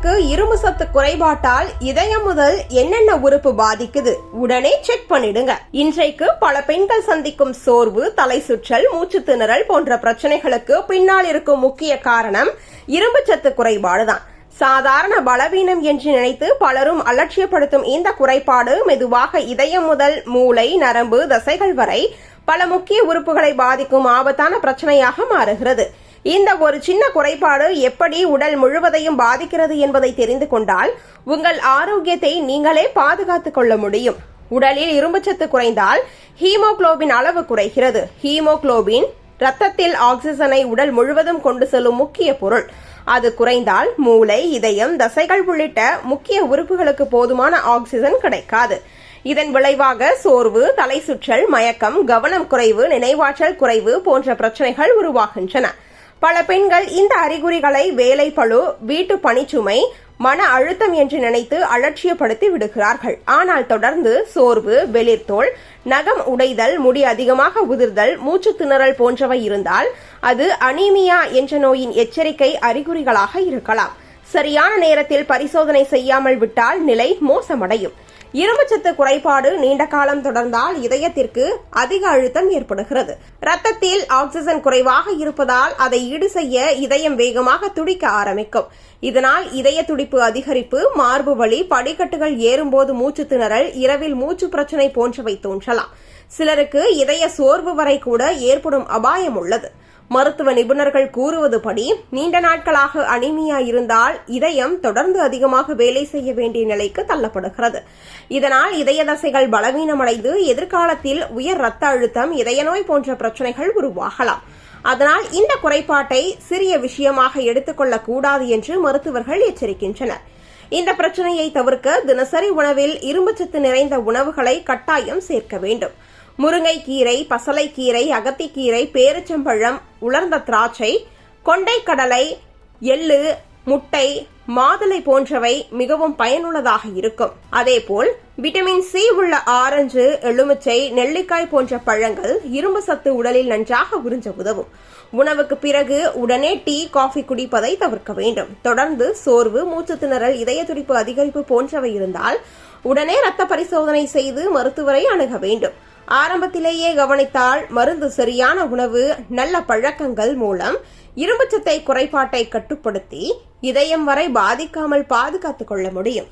உங்களுக்கு இரும்பு சத்து குறைபாட்டால் இதயம் முதல் என்னென்ன உறுப்பு பாதிக்குது? உடனே செக் பண்ணிடுங்க. இன்றைக்கு பல பெண்கள் சந்திக்கும் சோர்வு தலை சுற்றல் மூச்சு திணறல் போன்ற பிரச்சனைகளுக்கு பின்னால் இருக்கும் முக்கிய காரணம் இரும்பு சத்து குறைபாடுதான். சாதாரண பலவீனம் என்று நினைத்து பலரும் அலட்சியப்படுத்தும் இந்த குறைபாடு மெதுவாக இதயம் முதல் மூளை நரம்பு தசைகள் வரை பல முக்கிய உறுப்புகளை பாதிக்கும் ஆபத்தான பிரச்சனையாக மாறுகிறது. இந்த ஒரு சின்ன குறைபாடு எப்படி உடல் முழுவதையும் பாதிக்கிறது என்பதை தெரிந்து கொண்டால் உங்கள் ஆரோக்கியத்தை நீங்களே பாதுகாத்துக் கொள்ள முடியும். உடலில் இரும்புச்சத்து குறைந்தால் ஹீமோகுளோபின் அளவு குறைகிறது. ஹீமோகுளோபின் ரத்தத்தில் ஆக்சிஜனை உடல் முழுவதும் கொண்டு செல்லும் முக்கிய பொருள். அது குறைந்தால் மூளை இதயம் தசைகள் உள்ளிட்ட முக்கிய உறுப்புகளுக்கு போதுமான ஆக்சிஜன் கிடைக்காது. இதன் விளைவாக சோர்வு தலை சுற்றல் மயக்கம் கவனம் குறைவு நினைவாற்றல் குறைவு போன்ற பிரச்சனைகள் உருவாகின்றன. பல பெண்கள் இந்த அறிகுறிகளை வேலை பளு வீட்டு பணிச்சுமை மன அழுத்தம் என்று நினைத்து அலட்சியப்படுத்தி விடுகிறார்கள். ஆனால் தொடர்ந்து சோர்வு வெளிர்த்தோல் நகம் உடைதல் முடி அதிகமாக உதிர்தல் மூச்சு திணறல் போன்றவை இருந்தால் அது அனீமியா என்ற நோயின் எச்சரிக்கை அறிகுறிகளாக இருக்கலாம். சரியான நேரத்தில் பரிசோதனை செய்யாமல் விட்டால் நிலை மோசமடையும். இரும்புச்சத்து குறைபாடு நீண்ட காலம் தொடர்ந்தால் இதயத்திற்கு அதிக அழுத்தம் ஏற்படுகிறது. ரத்தத்தில் ஆக்சிஜன் குறைவாக இருப்பதால் அதை ஈடு செய்ய இதயம் வேகமாக துடிக்க ஆரம்பிக்கும். இதனால் இதய துடிப்பு அதிகரிப்பு மார்பு வலி படிக்கட்டுகள் ஏறும்போது மூச்சு திணறல் இரவில் மூச்சு பிரச்சனை போன்றவை தோன்றலாம். சிலருக்கு இதய சோர்வு வரை கூட ஏற்படும் அபாயம் உள்ளது. மருத்துவ நிபுணர்கள் கூறுவதுபடி நீண்ட நாட்களாக அனிமியா இருந்தால் இதயம் தொடர்ந்து அதிகமாக வேலை செய்ய வேண்டிய நிலைக்கு தள்ளப்படுகிறது. இதனால் இதய தசைகள் பலவீனமடைந்து எதிர்காலத்தில் உயர் ரத்த அழுத்தம் இதய நோய் போன்ற பிரச்சனைகள் உருவாகலாம். அதனால் இந்த குறைபாட்டை சிறிய விஷயமாக எடுத்துக்கொள்ளக் கூடாது என்று மருத்துவர்கள் எச்சரிக்கின்றனர். இந்த பிரச்சனையை தவிர்க்க தினசரி உணவில் இரும்புச்சத்து நிறைந்த உணவுகளை கட்டாயம் சேர்க்க வேண்டும். முருங்கைக்கீரை பசலைக்கீரை அகத்திக்கீரை பேரிச்சம்பழம் உலர்ந்த திராட்சை கொண்டைக்கடலை எள்ளு முட்டை மாதுளை போன்றவை மிகவும் பயனுள்ளதாக இருக்கும். அதேபோல் விட்டமின் சி உள்ள ஆரஞ்சு எலுமிச்சை நெல்லிக்காய் போன்ற பழங்கள் இரும்பு சத்து உடலில் நன்றாக உறிஞ்ச உதவும். உணவுக்கு பிறகு உடனே டீ காஃபி குடிப்பதை தவிர்க்க வேண்டும். தொடர்ந்து சோர்வு மூச்சு திணறல் இதய துடிப்பு அதிகரிப்பு போன்றவை இருந்தால் உடனே இரத்த பரிசோதனை செய்து மருத்துவரை அணுக வேண்டும். ஆரம்பத்திலேயே கவனித்தால் மருந்து சரியான உணவு நல்ல பழக்கங்கள் மூலம் இரும்புச்சத்தை குறைபாட்டை கட்டுப்படுத்தி இதயம் வரை பாதிக்காமல் பாதுகாத்துக் கொள்ள முடியும்.